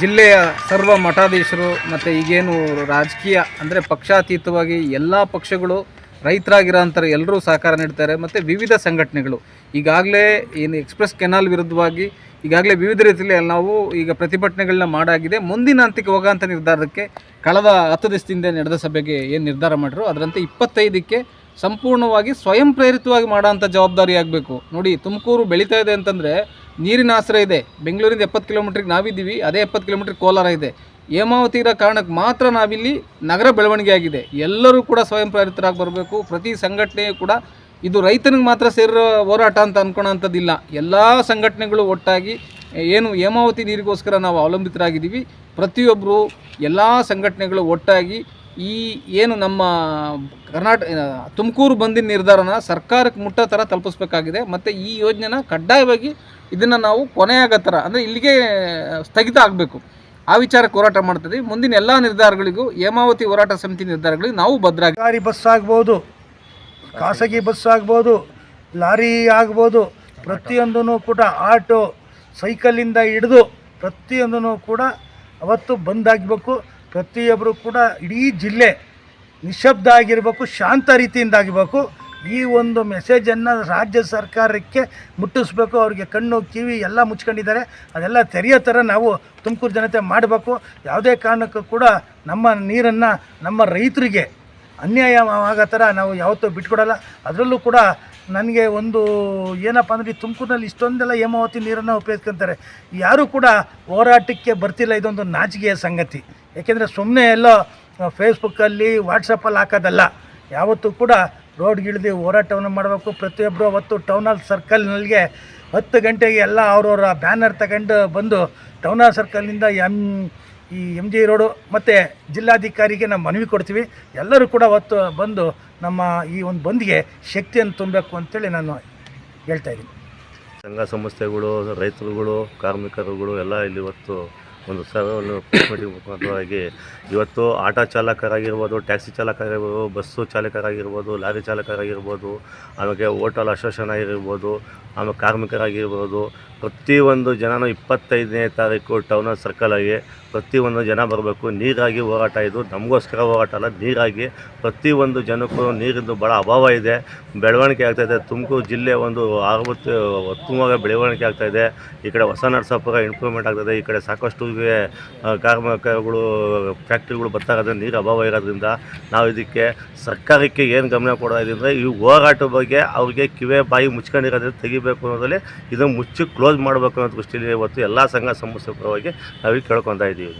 ಜಿಲ್ಲೆಯ ಸರ್ವ ಮಠಾಧೀಶರು ಮತ್ತು ಈಗೇನು ರಾಜಕೀಯ ಅಂದರೆ ಪಕ್ಷಾತೀತವಾಗಿ ಎಲ್ಲ ಪಕ್ಷಗಳು ರೈತರಾಗಿರೋಂಥರು ಎಲ್ಲರೂ ಸಹಕಾರ ನೀಡ್ತಾರೆ ಮತ್ತು ವಿವಿಧ ಸಂಘಟನೆಗಳು. ಈಗಾಗಲೇ ಏನು ಎಕ್ಸ್ಪ್ರೆಸ್ ಕೆನಾಲ್ ವಿರುದ್ಧವಾಗಿ ಈಗಾಗಲೇ ವಿವಿಧ ರೀತಿಯಲ್ಲಿ ನಾವು ಈಗ ಪ್ರತಿಭಟನೆಗಳನ್ನ ಮಾಡಾಗಿದೆ. ಮುಂದಿನ ಹಂತಕ್ಕೆ ಹೋಗೋಂಥ ನಿರ್ಧಾರಕ್ಕೆ ಕಳೆದ ಹತ್ತು ದಿವಸದಿಂದ ನಡೆದ ಸಭೆಗೆ ಏನು ನಿರ್ಧಾರ ಮಾಡಿದ್ರು ಅದರಂತೆ ಇಪ್ಪತ್ತೈದಕ್ಕೆ ಸಂಪೂರ್ಣವಾಗಿ ಸ್ವಯಂ ಪ್ರೇರಿತವಾಗಿ ಮಾಡೋಂಥ ಜವಾಬ್ದಾರಿ ಆಗಬೇಕು. ನೋಡಿ, ತುಮಕೂರು ಬೆಳೀತಾ ಇದೆ ಅಂತಂದರೆ ನೀರಿನ ಆಸರೆ ಇದೆ. ಬೆಂಗಳೂರಿಂದ ಎಪ್ಪತ್ತು ಕಿಲೋಮೀಟ್ರಿಗೆ ನಾವಿದ್ದೀವಿ, ಅದೇ ಎಪ್ಪತ್ತು ಕಿಲೋಮೀಟ್ರಿಗೆ ಕೋಲಾರ ಇದೆ. ಹೇಮಾವತಿ ಇರೋ ಕಾರಣಕ್ಕೆ ಮಾತ್ರ ನಾವಿಲ್ಲಿ ನಗರ ಬೆಳವಣಿಗೆ ಆಗಿದೆ. ಎಲ್ಲರೂ ಕೂಡ ಸ್ವಯಂ ಪ್ರೇರಿತರಾಗಿ ಬರಬೇಕು. ಪ್ರತಿ ಸಂಘಟನೆಯು ಕೂಡ ಇದು ರೈತನಿಗೆ ಮಾತ್ರ ಸೇರೋ ಹೋರಾಟ ಅಂತ ಅನ್ಕೊಳೋಂಥದ್ದಿಲ್ಲ. ಎಲ್ಲ ಸಂಘಟನೆಗಳು ಒಟ್ಟಾಗಿ, ಏನು ಹೇಮಾವತಿ ನೀರಿಗೋಸ್ಕರ ನಾವು ಅವಲಂಬಿತರಾಗಿದ್ದೀವಿ. ಪ್ರತಿಯೊಬ್ಬರು ಎಲ್ಲ ಸಂಘಟನೆಗಳು ಒಟ್ಟಾಗಿ ಈ ಏನು ನಮ್ಮ ಕರ್ನಾಟಕ ತುಮಕೂರು ಬಂದಿನ ನಿರ್ಧಾರನ ಸರ್ಕಾರಕ್ಕೆ ಮುಟ್ಟೋ ಥರ ತಲುಪಿಸ್ಬೇಕಾಗಿದೆ. ಮತ್ತು ಈ ಯೋಜನೆನ ಕಡ್ಡಾಯವಾಗಿ ಇದನ್ನು ನಾವು ಕೊನೆಯಾಗೋ ಥರ ಅಂದರೆ ಇಲ್ಲಿಗೆ ಸ್ಥಗಿತ ಆಗಬೇಕು. ಆ ವಿಚಾರಕ್ಕೆ ಹೋರಾಟ ಮಾಡ್ತೀವಿ ಮುಂದಿನ ಎಲ್ಲ ನಿರ್ಧಾರಗಳಿಗೂ ಹೇಮಾವತಿ ಹೋರಾಟ ಸಮಿತಿ ನಿರ್ಧಾರಗಳಿಗೆ ನಾವು ಭದ್ರ ಲಾರಿ ಬಸ್ ಆಗ್ಬೋದು, ಖಾಸಗಿ ಬಸ್ ಆಗ್ಬೋದು, ಲಾರಿ ಆಗ್ಬೋದು ಪ್ರತಿಯೊಂದೂ ಕೂಡ ಆಟೋ, ಸೈಕಲಿಂದ ಹಿಡಿದು ಪ್ರತಿಯೊಂದೂ ಕೂಡ ಅವತ್ತು ಬಂದಾಗಬೇಕು ಪ್ರತಿಯೊಬ್ಬರು ಕೂಡ ಇಡೀ ಜಿಲ್ಲೆ ನಿಶಬ್ದ ಆಗಿರಬೇಕು ಶಾಂತ ರೀತಿಯಿಂದ ಆಗಬೇಕು ಈ ಒಂದು ಮೆಸೇಜನ್ನು ರಾಜ್ಯ ಸರ್ಕಾರಕ್ಕೆ ಮುಟ್ಟಿಸ್ಬೇಕು. ಅವ್ರಿಗೆ ಕಣ್ಣು ಕಿವಿ ಎಲ್ಲ ಮುಚ್ಕೊಂಡಿದ್ದಾರೆ. ಅದೆಲ್ಲ ತೆರೆಯೋ ಥರ ನಾವು ತುಮಕೂರು ಜನತೆ ಮಾಡಬೇಕು. ಯಾವುದೇ ಕಾರಣಕ್ಕೂ ಕೂಡ ನಮ್ಮ ನೀರನ್ನು ನಮ್ಮ ರೈತರಿಗೆ ಅನ್ಯಾಯ ಆಗೋ ಥರ ನಾವು ಯಾವತ್ತೂ ಬಿಟ್ಕೊಡಲ್ಲ. ಅದರಲ್ಲೂ ಕೂಡ ನನಗೆ ಒಂದು ಏನಪ್ಪ ಅಂದರೆ ಈ ತುಮಕೂರಿನಲ್ಲಿ ಇಷ್ಟೊಂದೆಲ್ಲ ಹೇಮಾವತಿ ನೀರನ್ನು ಉಪಯೋಗಿಸ್ಕೊಂತಾರೆ. ಯಾರೂ ಕೂಡ ಹೋರಾಟಕ್ಕೆ ಬರ್ತಿಲ್ಲ, ಇದೊಂದು ನಾಚಿಕೆಯ ಸಂಗತಿ. ಏಕೆಂದರೆ ಸುಮ್ಮನೆ ಎಲ್ಲೋ ಫೇಸ್ಬುಕ್ಕಲ್ಲಿ ವಾಟ್ಸಪ್ಪಲ್ಲಿ ಹಾಕೋದಲ್ಲ. ಯಾವತ್ತೂ ಕೂಡ ರೋಡ್ಗಿಳಿದು ಹೋರಾಟವನ್ನು ಮಾಡಬೇಕು. ಪ್ರತಿಯೊಬ್ಬರು ಅವತ್ತು ಟೌನ್ ಹಾಲ್ ಸರ್ಕಲ್ನಲ್ಲಿಗೆ ಹತ್ತು ಗಂಟೆಗೆ ಎಲ್ಲ ಅವರವರ ಬ್ಯಾನರ್ ತಗೊಂಡು ಬಂದು ಟೌನ್ ಹಾಲ್ ಸರ್ಕಲ್ನಿಂದ ಎಂ ಈ ಎಂ ಜಿ ರೋಡು ಮತ್ತು ಜಿಲ್ಲಾಧಿಕಾರಿಗೆ ನಾವು ಮನವಿ ಕೊಡ್ತೀವಿ. ಎಲ್ಲರೂ ಕೂಡ ಅವತ್ತು ಬಂದು ನಮ್ಮ ಈ ಒಂದು ಬಂದ್ಗೆ ಶಕ್ತಿಯನ್ನು ತುಂಬಬೇಕು ಅಂತೇಳಿ ನಾನು ಹೇಳ್ತಾ ಇದ್ದೀನಿ. ಸಂಘ ಸಂಸ್ಥೆಗಳು, ರೈತರುಗಳು, ಕಾರ್ಮಿಕರುಗಳು ಎಲ್ಲ ಇಲ್ಲಿ ಇವತ್ತು ಒಂದು ಸಭೆಯನ್ನು ಮಾಡಿದ ಮುಖಾಂತರವಾಗಿ ಇವತ್ತು ಆಟೋ ಚಾಲಕರಾಗಿರ್ಬೋದು, ಟ್ಯಾಕ್ಸಿ ಚಾಲಕರಾಗಿರ್ಬೋದು, ಬಸ್ಸು ಚಾಲಕರಾಗಿರ್ಬೋದು, ಲಾರಿ ಚಾಲಕರಾಗಿರ್ಬೋದು ಆಮೇಲೆ ಹೋಟಲ್ ಅಸೋಸಿಯೇಷನ್ ಆಗಿರ್ಬೋದು ಆಮೇಲೆ ಕಾರ್ಮಿಕರಾಗಿರ್ಬೋದು. ಪ್ರತಿಯೊಂದು ಜನನೂ ಇಪ್ಪತ್ತೈದನೇ ತಾರೀಕು ಟೌನ್ ಸರ್ಕಲಾಗಿ ಪ್ರತಿಯೊಂದು ಜನ ಬರಬೇಕು. ನೀರಾಗಿ ಹೋರಾಟ ಇದು. ನಮಗೋಸ್ಕರ ಹೋರಾಟ ಅಲ್ಲ, ನೀರಾಗಿ ಪ್ರತಿಯೊಂದು ಜನಕ್ಕೂ ನೀರಿಂದು ಭಾಳ ಅಭಾವ ಇದೆ. ಬೆಳವಣಿಗೆ ಆಗ್ತಾಯಿದೆ ತುಮಕೂರು ಜಿಲ್ಲೆ ಒಂದು ಆರು ಉತ್ತಮವಾಗಿ ಬೆಳವಣಿಗೆ ಆಗ್ತಾಯಿದೆ ಈ ಕಡೆ ಹೊಸ ನರಸಾಪುರ ಇಂಪ್ರೂವ್ಮೆಂಟ್ ಆಗ್ತದೆ ಈ ಕಡೆ ಸಾಕಷ್ಟು ಆ, ಕಾರ್ಮಿಕಗಳು ಫ್ಯಾಕ್ಟ್ರಿಗಳು ಬರ್ತಾ ಇರೋದ್ರಿಂದ ನೀರು ಅಭಾವ ಇರೋದ್ರಿಂದ ನಾವು ಇದಕ್ಕೆ ಸರ್ಕಾರಕ್ಕೆ ಏನು ಗಮನ ಕೊಡ್ತಾ ಇದ್ದೀವಿ ಅಂದರೆ ಈ ಹೋರಾಟದ ಬಗ್ಗೆ ಅವ್ರಿಗೆ ಕಿವೆ ಬಾಯಿ ಮುಚ್ಕೊಂಡಿರೋದ್ರಿಂದ ತೆಗಿಬೇಕು ಅನ್ನೋದ್ರಲ್ಲಿ ಇದನ್ನು ಮುಚ್ಚಿ ಕ್ಲೋಸ್ ಮಾಡಬೇಕು ಅನ್ನೋ ದೃಷ್ಟಿಯಲ್ಲಿ ಇವತ್ತು ಎಲ್ಲ ಸಂಘ ಸಂಸ್ಥೆ ಪರವಾಗಿ ನಾವೀಗ ಕೇಳ್ಕೊತಾ ಇದ್ದೀವಿ